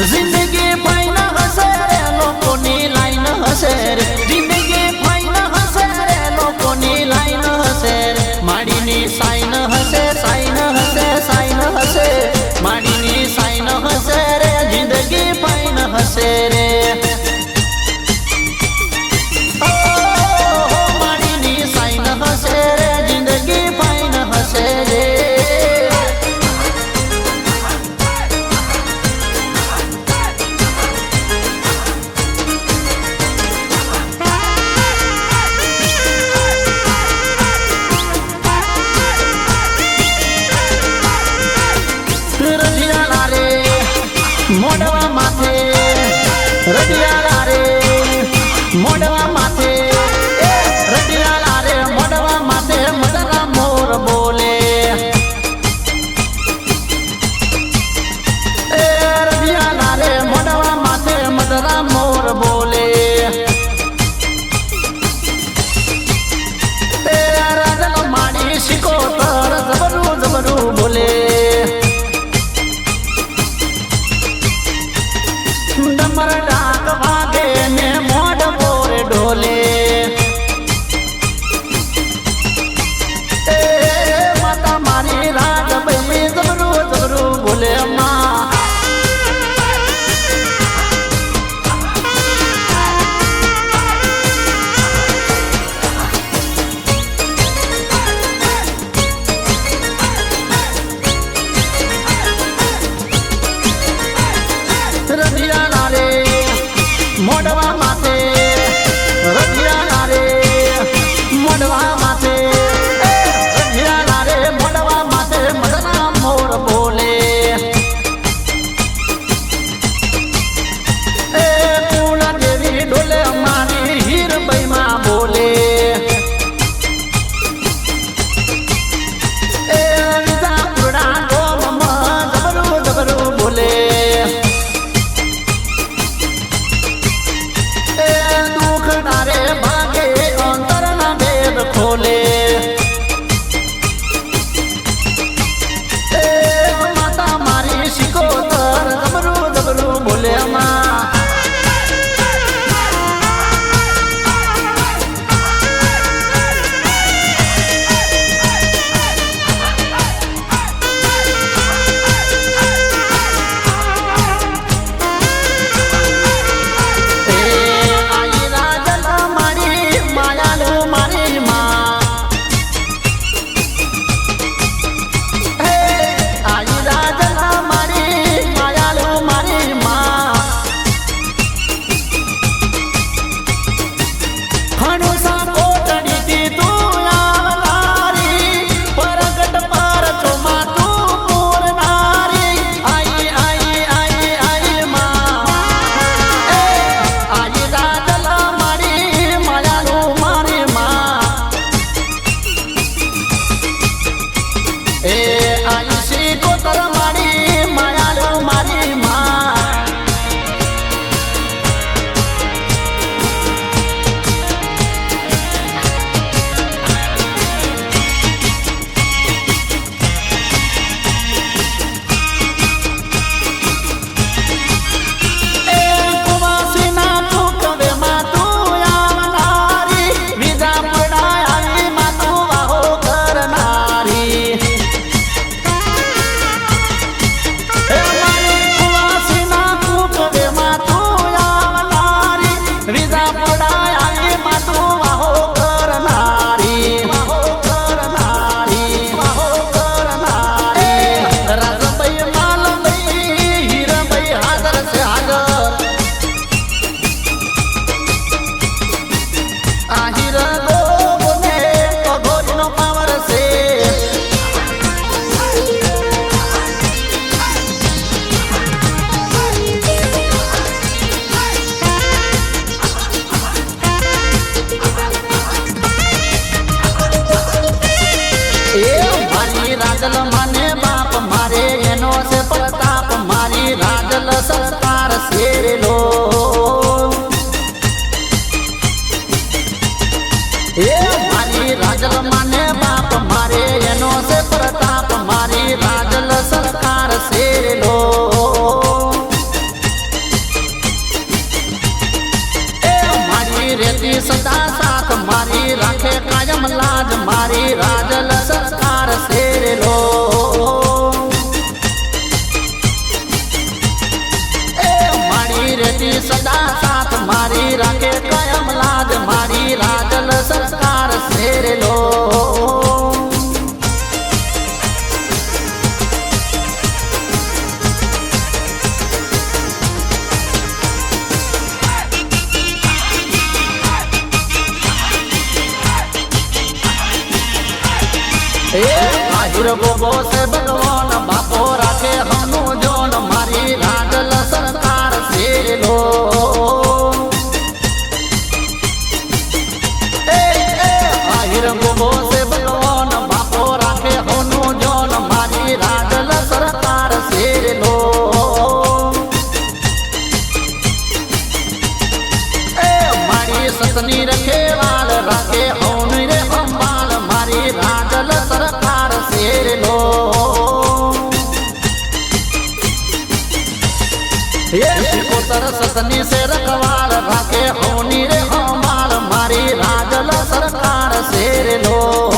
જિંદગી ભાઈ ના હશે લોકોની લાઈન હશે રે. રહેવા માટે રજિયાળા રે છે? આજુર બોબો સે બનો કોતર સસની સે રખવાળ ભાગે સરકાર શેર લો.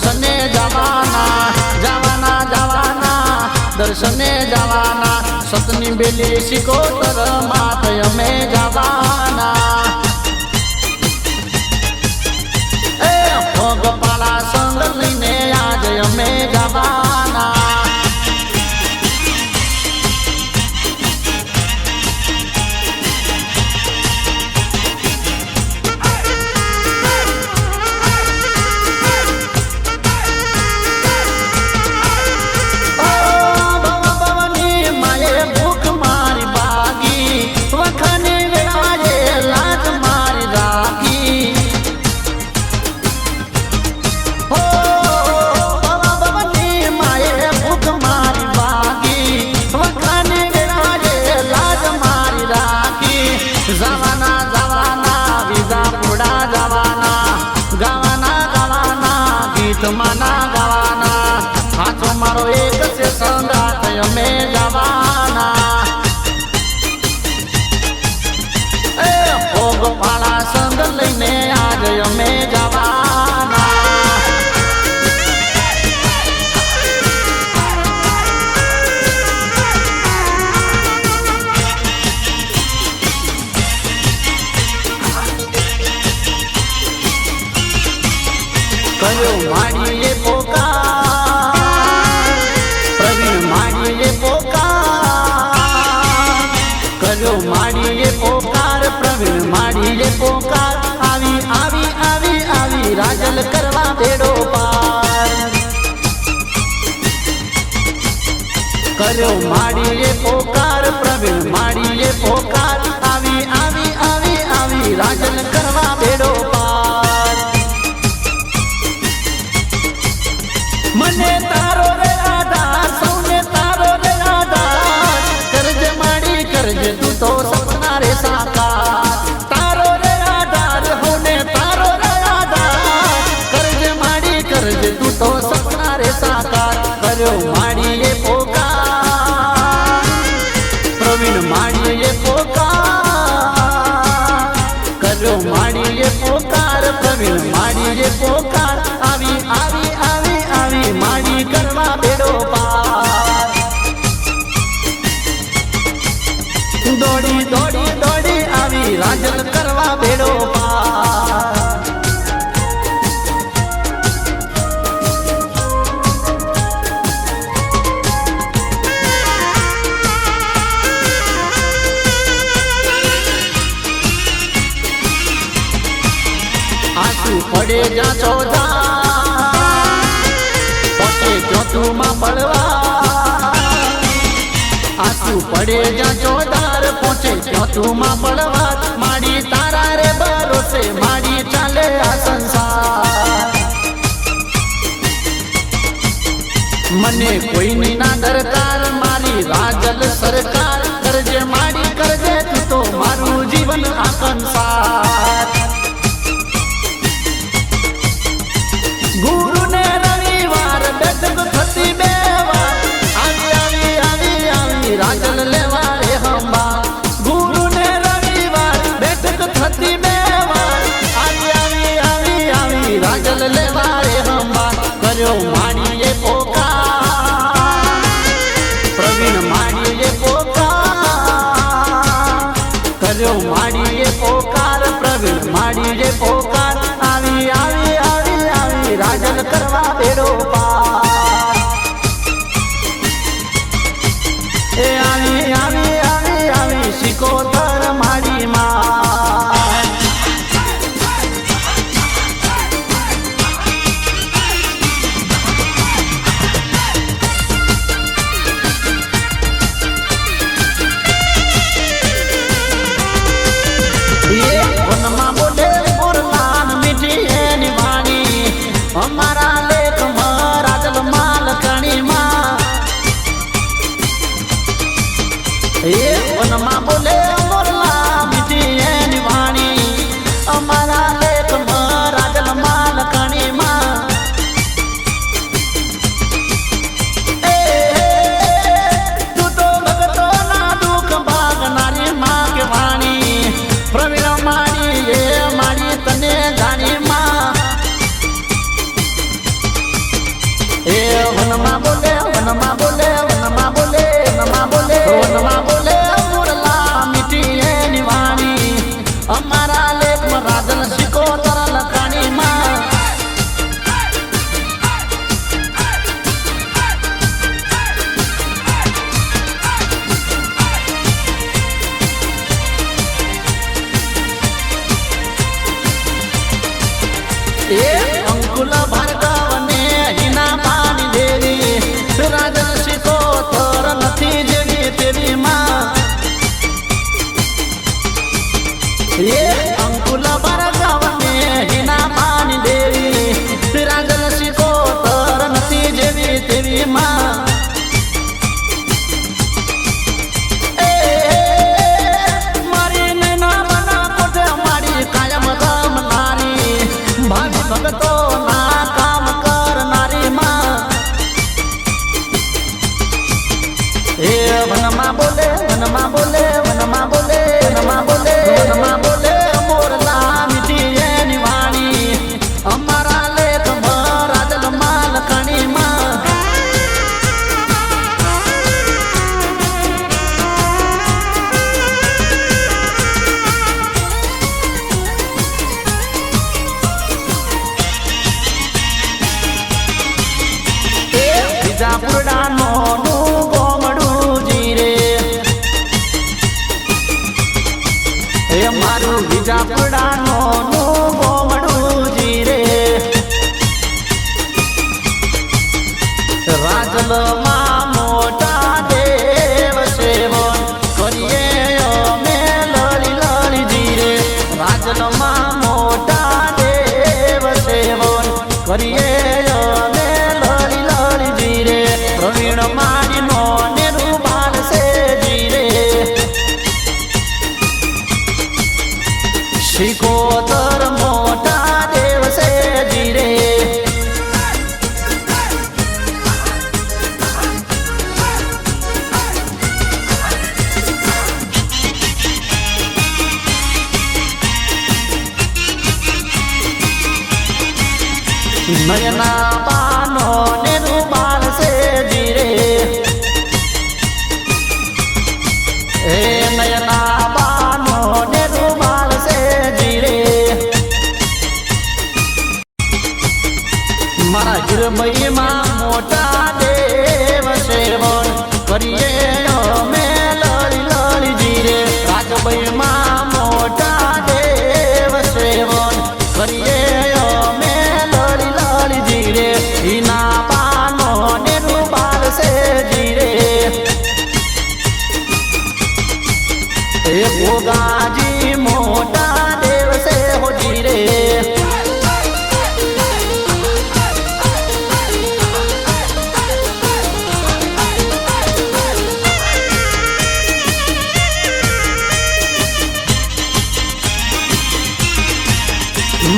દર્શને જવાના જવાના જવાના, દર્શને જવાના. સતની બેલી શિકોતર માત અમે જવાના. એ ભોગપાળા સંગ લઈને આજે અમે જવાના. માડીએ પોકાર પ્રવીણ માડીએ પોકાર. આવી આવી આવી આવી રાજન તું પડે જ્યાં ચોધા પડે ચોથું માં પડવા. આસુ પડે જ્યાં ચોધાર પહોંચે ચોથું માં પડવા. માડી તારા રે ભરોસે માડી ચાલે આ સંસાર. મને કોઈની ના દરકાર, મારી રાજલ સરકાર. કરજે મારી, કરજે તું તો મારું જીવન આ સંસાર. એ વનમાં બોલે મનમાં બોલે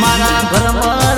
મારા ઘરમાં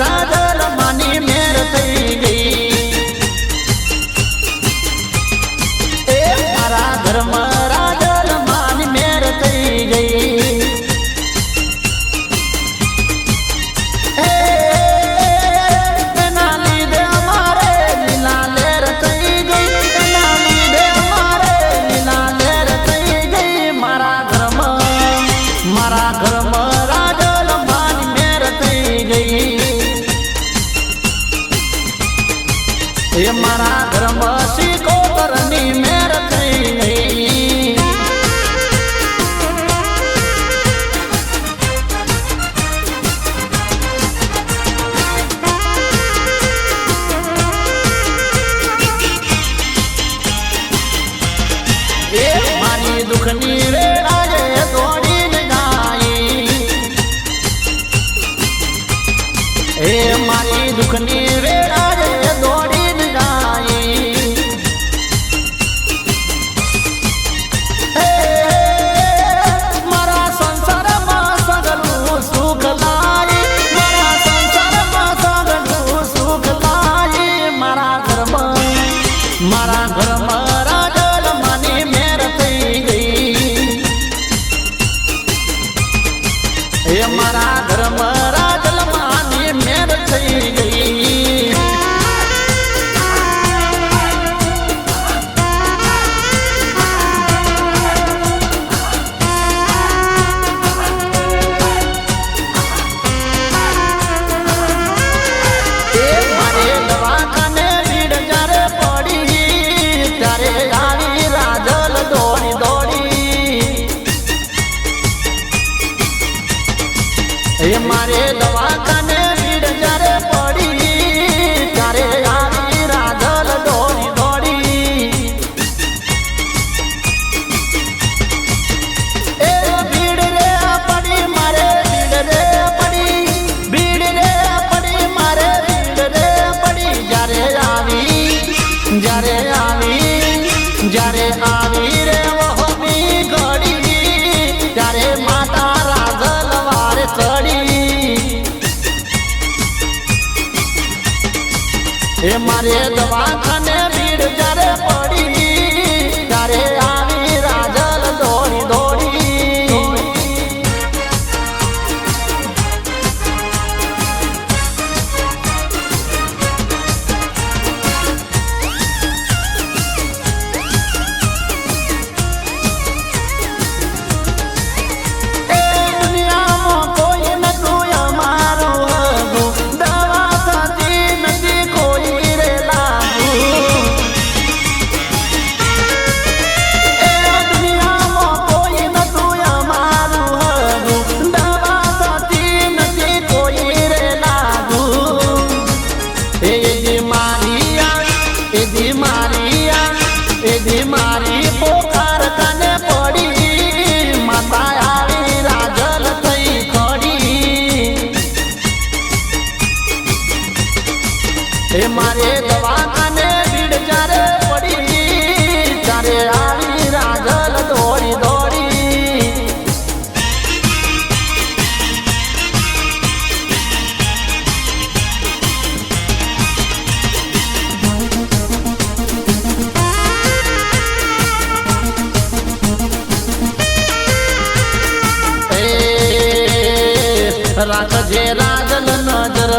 રાખજે રાજન નજર